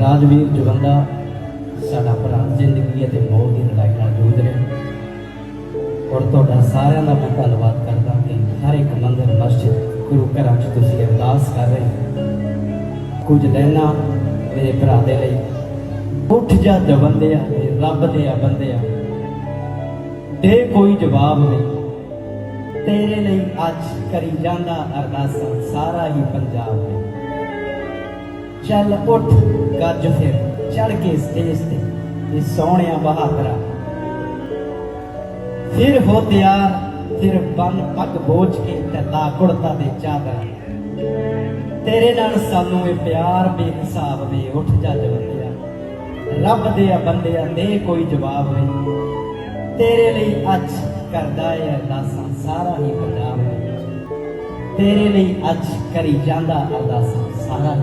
ਰਾਜਵੀਰ ਜਵੰਦਾ, ਸਾਡਾ ਭਰਾ ਜ਼ਿੰਦਗੀ ਅਤੇ ਮੌਤ ਦੀ ਲੜਾਈ ਨਾਲ ਜੂਝ ਰਿਹਾ ਔਰ ਤੁਹਾਡਾ ਸਾਰਿਆਂ ਦਾ ਮੈਂ ਧੰਨਵਾਦ ਕਰਦਾ ਕਿ ਹਰ ਇੱਕ ਮੰਦਰ ਮਸਜਿਦ ਗੁਰੂ ਘਰਾਂ 'ਚ ਤੁਸੀਂ ਅਰਦਾਸ ਕਰ ਰਹੇ ਕੁਝ ਲੈਣਾ ਮੇਰੇ ਭਰਾ ਦੇ ਲਈ ਉੱਠ ਜਾ ਜਵੰਦਿਆ ਤੇ ਰੱਬ ਦੇ ਆ ਬੰਦਿਆ ਦੇ ਕੋਈ ਜਵਾਬ ਨਹੀਂ। ਤੇਰੇ ਲਈ ਅੱਜ ਕਰੀ ਜਾਂਦਾ ਅਰਦਾਸਾਂ, ਸਾਰਾ ਹੀ ਪੰਜਾਬ ਨੇ ਚੱਲ ਉੱਠ, ਗੱਜ ਫਿਰ ਚੜ ਕੇ ਸਟੇਜ ਤੇ ਇਹ ਸੋਹਣਿਆ ਬਹਾਦਰਾ। ਫਿਰ ਹੋ ਤਿਆਰ, ਫਿਰ ਬੰਨ ਪੱਗ ਬੋਝ ਕੇ ਟੱਲਾ ਕੁੜਤਾ ਦੇ ਚਾਦਰ। ਤੇਰੇ ਨਾਲ ਸਾਨੂੰ ਇਹ ਪਿਆਰ ਬੇਹਿਸਾਬ ਵੇ ਉੱਠ ਜਾ ਜਵੰਦਿਆ। ਰੱਬ ਦੇ ਆ ਬੰਦਿਆ ਦੇ ਕੋਈ ਜਵਾਬ ਨਹੀਂ। ਤੇਰੇ ਲਈ ਅੱਜ ਕਰਦਾ ਏ ਅਰਦਾਸਾਂ ਸਾਰਾ ਹੀ ਪੰਜਾਬ ਤੇਰੇ ਲਈ ਅੱਜ ਕਰੀ ਜਾਂਦਾ ਅਰਦਾਸਾਂ ਸਾਰਾ